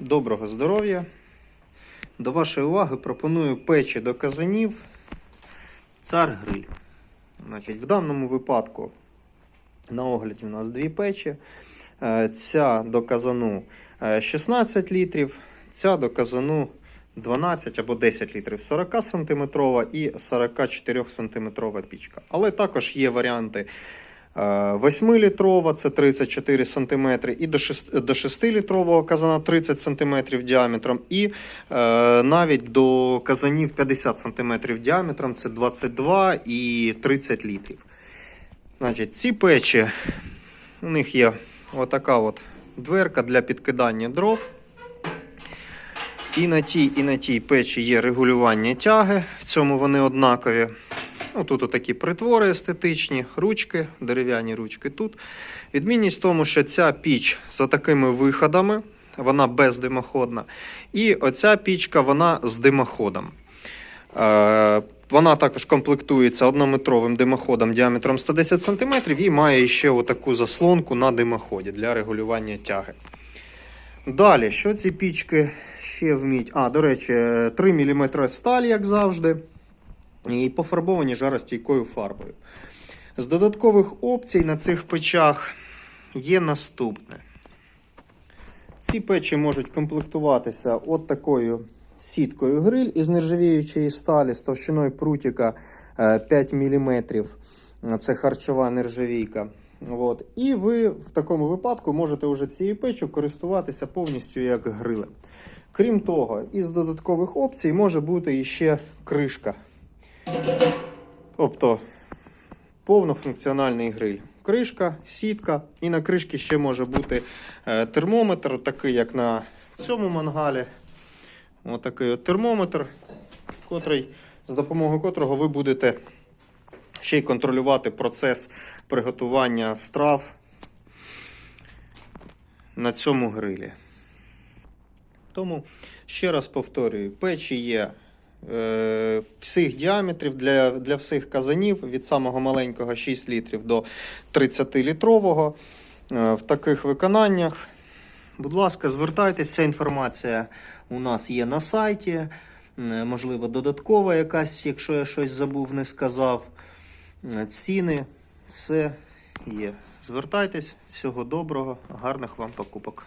Доброго здоров'я! До вашої уваги пропоную печі до казанів Цар гриль. Значить, в даному випадку на огляді у нас дві печі. Е, Ця до казану е, 16 літрів, ця до казану 12 або 10 літрів 40 см і 44 см пічка. Але також є варіанти 8-літрова, це 34 см, і до 6-літрового казана 30 см діаметром, і е, навіть до казанів 50 см діаметром, це 22 і 30 літрів. Значить, ці печі, у них є отака от дверка для підкидання дров. І на тій, і на тій печі є регулювання тяги, в цьому вони однакові. Ну, тут отакі притвори естетичні, ручки, дерев'яні ручки тут. Відмінність в тому, що ця піч з такими виходами, вона бездимоходна. І оця пічка вона з димоходом. Е, вона також комплектується однометровим димоходом діаметром 110 см і має ще отаку заслонку на димоході для регулювання тяги. Далі, що ці пічки ще вміють? А, до речі, 3 мм сталь, як завжди і пофарбовані жаростійкою фарбою. З додаткових опцій на цих печах є наступне. Ці печі можуть комплектуватися от такою сіткою гриль із нержавіючої сталі з товщиною прутіка е, 5 мм. Це харчова нержавійка. От. І ви в такому випадку можете вже цією печю користуватися повністю як грилем. Крім того, із додаткових опцій може бути іще кришка. Тобто повнофункціональний гриль. Кришка, сітка, і на кришці ще може бути е, термометр, такий як на цьому мангалі. Отакий от термометр, котрий, з допомогою котрого ви будете ще й контролювати процес приготування страв на цьому грилі. Тому ще раз повторюю, печі є е, всіх діаметрів для, для всіх казанів від самого маленького 6 літрів до 30-літрового. Е, в таких виконаннях. Будь ласка, звертайтеся, ця інформація у нас є на сайті. Е, Можливо, додаткова якась, якщо я щось забув, не сказав. Е, Ціни, все є. Звертайтесь, всього доброго, гарних вам покупок.